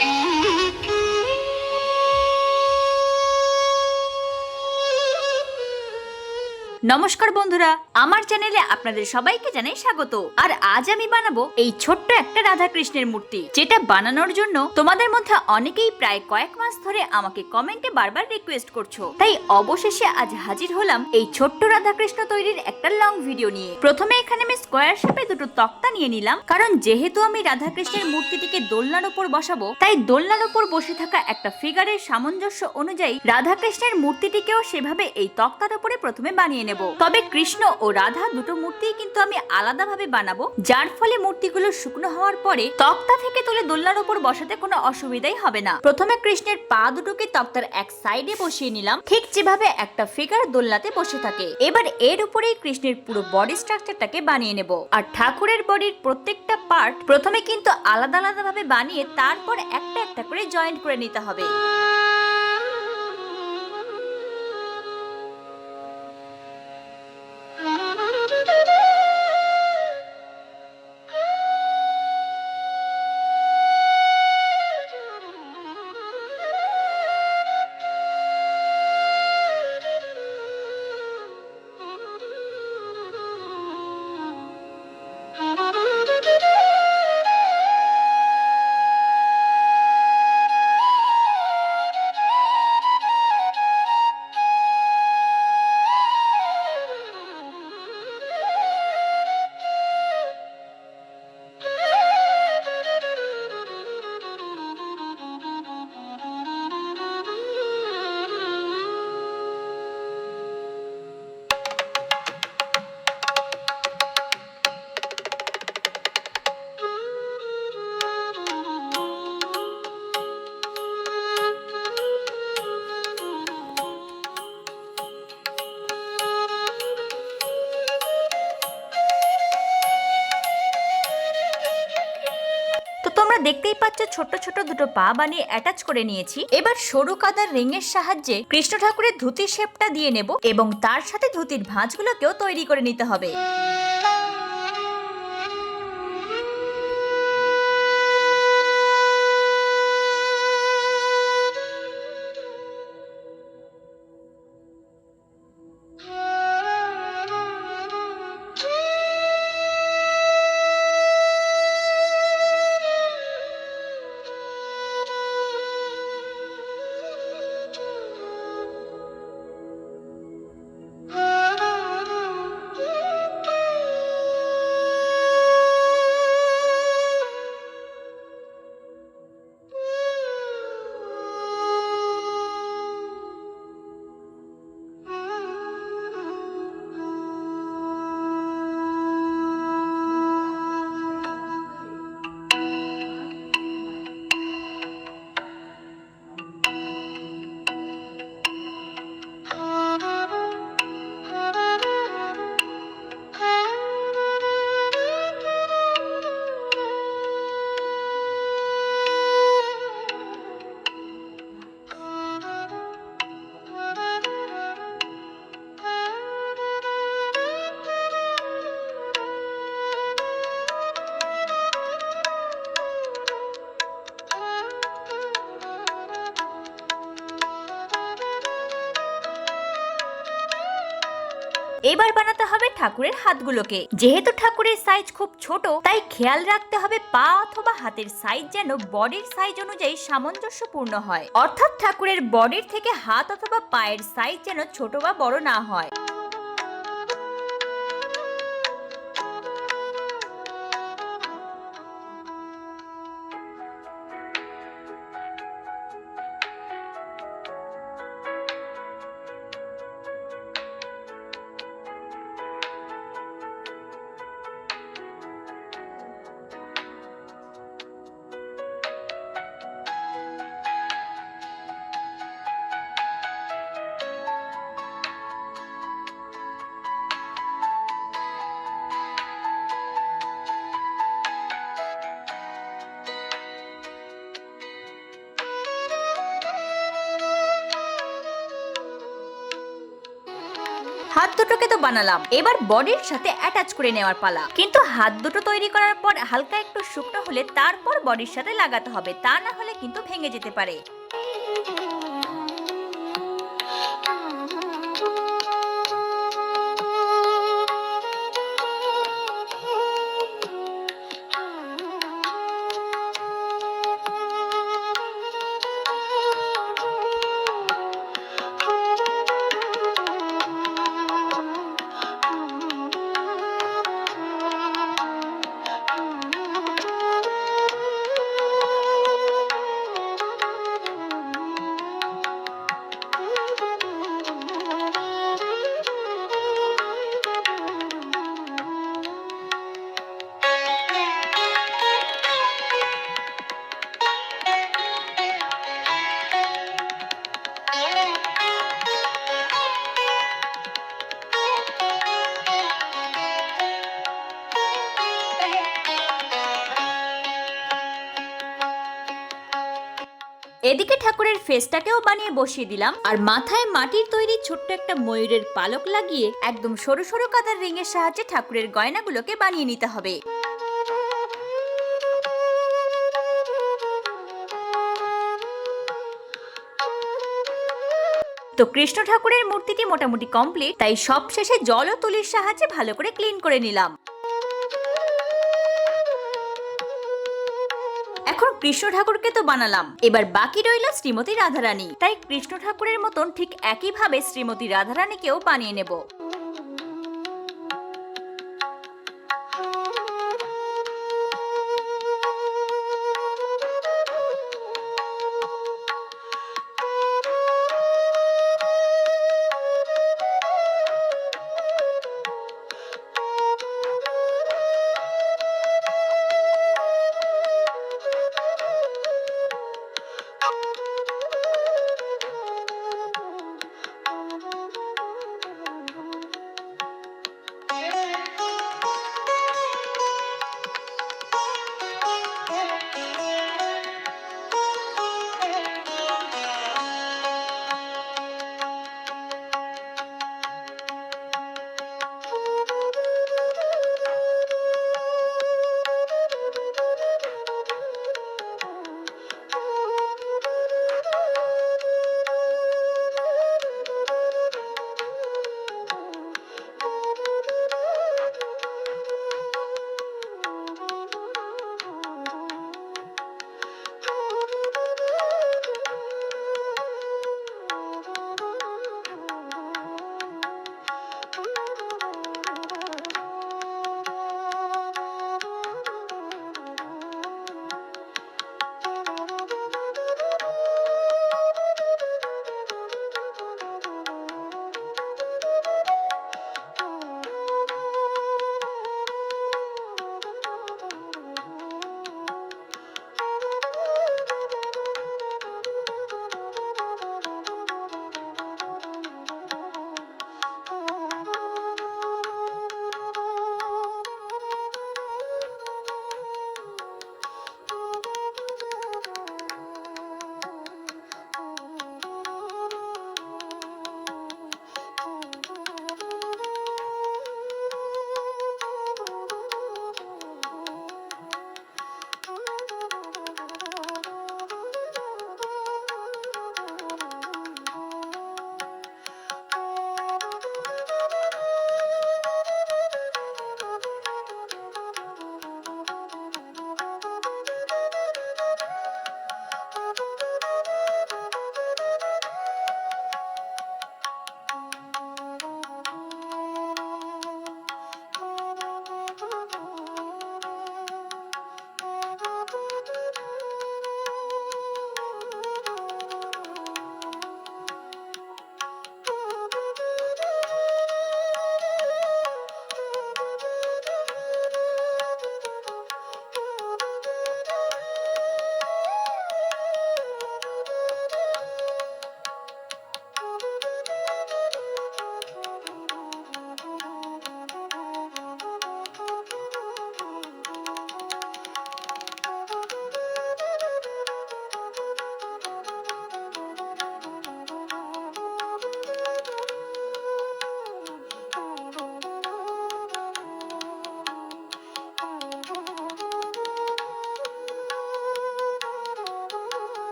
Mm-hmm. নমস্কার বন্ধুরা, আমার চ্যানেলে আপনাদের সবাইকে জানাই স্বাগত। আর আজ আমি বানাবো এই ছোট্ট একটা রাধা কৃষ্ণের মূর্তি, যেটা বানানোর জন্য তোমাদের মধ্যে অনেকেই প্রায় কয়েক মাস ধরে আমাকে কমেন্টে বারবার রিকোয়েস্ট করছ। তাই অবশেষে আজ হাজির হলাম এই ছোট্ট রাধা কৃষ্ণ তৈরির একটা লং ভিডিও নিয়ে। প্রথমে এখানে আমি স্কোয়ার শেপে দুটো তক্তা নিয়ে নিলাম, কারণ যেহেতু আমি রাধা কৃষ্ণের মূর্তিটিকে দোলনার উপর বসাবো, তাই দোলনার উপর বসে থাকা একটা ফিগারের সামঞ্জস্য অনুযায়ী রাধা কৃষ্ণের মূর্তিটিকেও সেভাবে এই তক্তার উপরে প্রথমে বানিয়ে নেব। তবে কৃষ্ণ ও রাধা দুটো মূর্তি কিন্তু আমি আলাদাভাবে বানাবো। যার ফলে মূর্তিগুলো শুকনো হওয়ার পরে তক্তা থেকে তুলে দোলনার উপর বসাতে কোনো অসুবিধাই হবে না। প্রথমে কৃষ্ণের পা দুটোকে তক্তার এক সাইডে বসিয়ে নিলাম। ঠিক যেভাবে একটা ফিগার দোলনাতে বসে থাকে। এবার এর উপরেই কৃষ্ণের পুরো বডি স্ট্রাকচারটাকে বানিয়ে নেব। আর ঠাকুরের বডির প্রত্যেকটা পার্ট প্রথমে কিন্তু আলাদা আলাদাভাবে বানিয়ে তারপর একটা একটা করে জয়েন্ট করে নিতে হবে। পাচ্ছ ছোট ছোট দুটো পা বানিয়ে অ্যাটাচ করে নিয়েছি। এবার সরু কাদার রিং এর সাহায্যে কৃষ্ণ ঠাকুরের ধুতি শেপটা দিয়ে নেব এবং তার সাথে ধুতির ভাঁজগুলোকেও তৈরি করে নিতে হবে। এবার বানাতে হবে ঠাকুরের হাতগুলোকে। যেহেতু ঠাকুরের সাইজ খুব ছোট, তাই খেয়াল রাখতে হবে পা অথবা হাতের সাইজ যেন বডির সাইজ অনুযায়ী সামঞ্জস্যপূর্ণ হয়। অর্থাৎ ঠাকুরের বডির থেকে হাত অথবা পায়ের সাইজ যেন ছোট বা বড় না হয়। দুটোকে তো বানালাম। এবার বডির সাথে অ্যাটাচ করে নেওয়ার পালা। কিন্তু হাত দুটো তৈরি করার পর হালকা একটু শুকনো হলে তারপর বডির সাথে লাগাতে হবে। তা না হলে কিন্তু ভেঙে যেতে পারে। ঠাকুরের ফেসটাকেও বানিয়ে বসিয়ে দিলাম। আর মাথায় মাটির তৈরি ছোট্ট একটা ময়ূরের পালক লাগিয়ে একদম সরু সরু কাদার রিং এর সাহায্যে ঠাকুরের গয়নাগুলোকে বানিয়ে নিতে হবে। তো কৃষ্ণ ঠাকুরের মূর্তিটি মোটামুটি কমপ্লিট তাই সব শেষে জল ও তুলির সাহায্যে ভালো করে ক্লিন করে নিলাম। কৃষ্ণ ঠাকুরকে তো বানালাম। এবার বাকি রইল শ্রীমতী রাধারানী। তাই কৃষ্ণ ঠাকুরের মতন ঠিক একইভাবে শ্রীমতী রাধারানীকেও বানিয়ে নেব।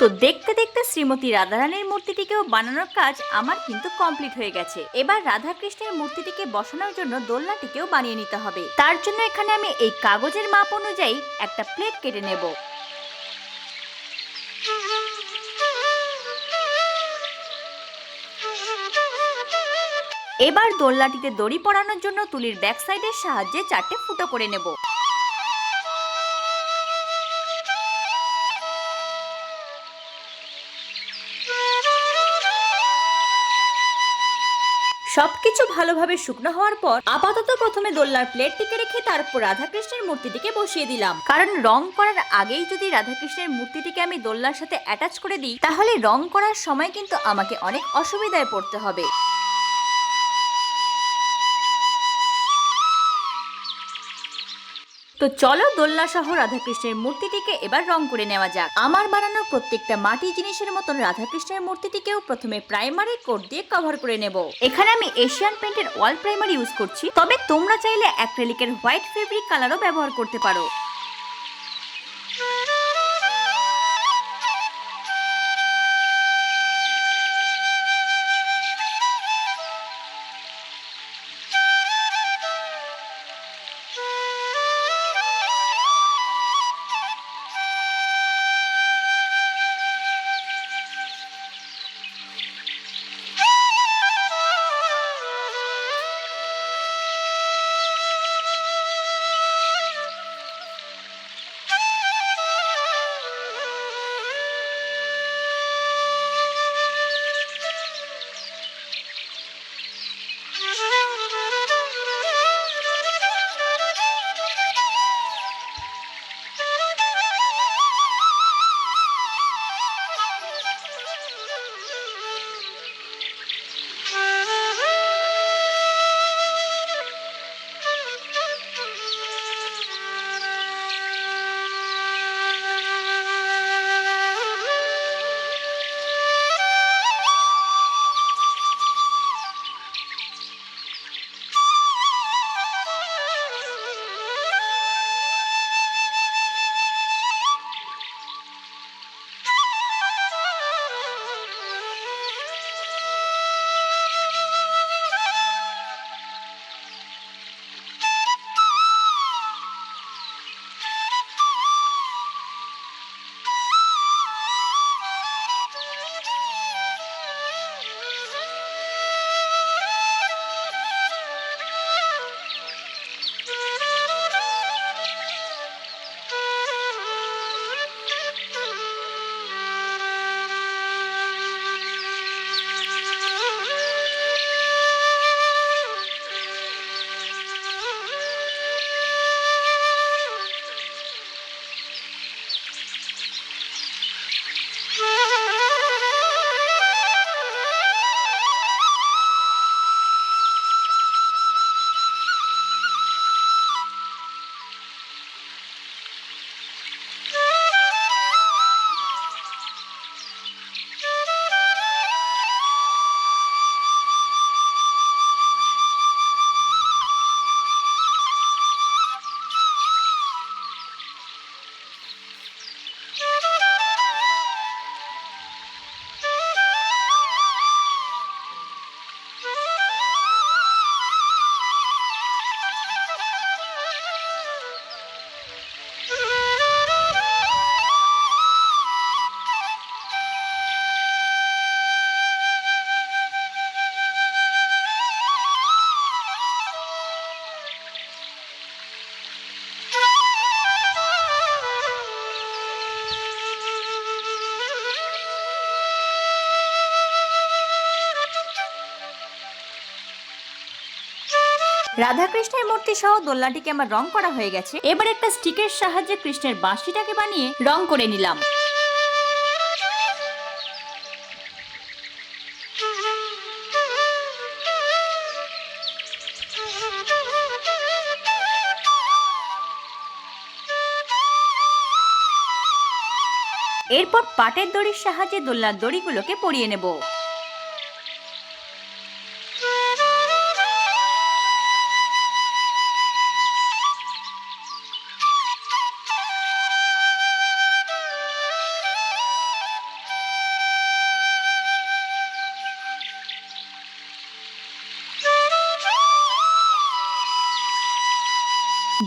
তো দেখতে দেখতে শ্রীমতী রাধারানীর মূর্তিটিকেও বানানোর কাজ আমার কিন্তু কমপ্লিট হয়ে গেছে। এবার রাধা কৃষ্ণের মূর্তিটিকে বসানোর জন্য দোলনাটিকেও বানিয়ে নিতে হবে। তার জন্য এখানে আমি এই কাগজের মাপ অনুযায়ী একটা প্লেট কেটে নেব। এবার দোলনাটিতে দড়ি পরানোর জন্য তুলির ব্যাক সাইডের সাহায্যে চারটে ফুটো করে নেব। সবকিছু ভালোভাবে শুকনো হওয়ার পর আপাতত প্রথমে দোলনার প্লেটটিকে রেখে তারপর রাধাকৃষ্ণের মূর্তিটিকে বসিয়ে দিলাম। কারণ রং করার আগেই যদি রাধাকৃষ্ণের মূর্তিটিকে আমি দোলনার সাথে অ্যাটাচ করে দিই, তাহলে রং করার সময় কিন্তু আমাকে অনেক অসুবিধায় পড়তে হবে। তো চলো দোল্লা সহ রাধাকৃষ্ণের মূর্তিটিকে এবার রং করে নেওয়া যাক। আমার বানানো প্রত্যেকটা মাটি জিনিসের মতন রাধাকৃষ্ণের মূর্তিটিকেও প্রথমে প্রাইমারি কোট দিয়ে কভার করে নেব। এখানে আমি এশিয়ান পেন্টের ওয়াল প্রাইমারি ইউজ করছি, তবে তোমরা চাইলে অ্যাক্রেলিকের হোয়াইট ফেব্রিক কালারও ব্যবহার করতে পারো। রাধাকৃষ্ণের মূর্তি সহ দোলনাটিকে আমার রং করা হয়ে গেছে। এবার একটা স্টিকের সাহায্যে কৃষ্ণের বাঁশিটাকে বানিয়ে রং করে নিলাম। এরপর পাটের দড়ির সাহায্যে দোলনার দড়িগুলোকে পরিয়ে নেব।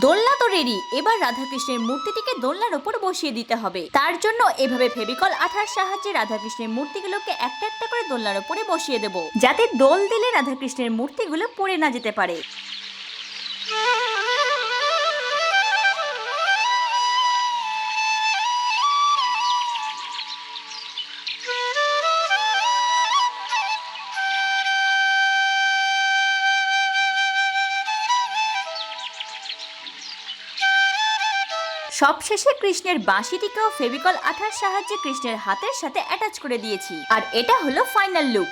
দোলনা তো রেডি এবার রাধাকৃষ্ণের মূর্তিটিকে দোলনার উপর বসিয়ে দিতে হবে। তার জন্য এভাবে ফেবিকল আঠার সাহায্যে রাধাকৃষ্ণের মূর্তিগুলোকে একটা একটা করে দোলনার ওপরে বসিয়ে দেব। যাতে দোল দিলে রাধাকৃষ্ণের মূর্তিগুলো পড়ে না যেতে পারে। সবশেষে কৃষ্ণের বাঁশিটিকেও ফেভিকল আঠার সাহায্যে কৃষ্ণের হাতের সাথে অ্যাটাচ করে দিয়েছি। আর এটা হলো ফাইনাল লুক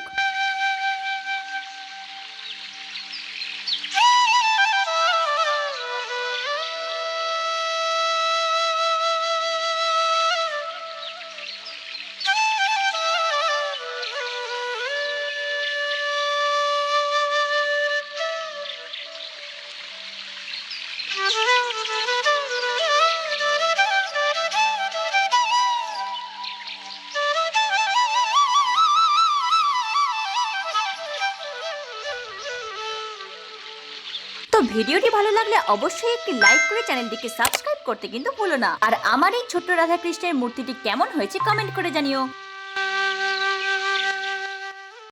ভিডিওটি ভালো লাগলে অবশ্যই একটি লাইক করে চ্যানেলটিকে সাবস্ক্রাইব করতে কিন্তু ভুলো না। আর আমার এই ছোট্ট রাধাকৃষ্ণের মূর্তিটি কেমন হয়েছে কমেন্ট করে জানিও।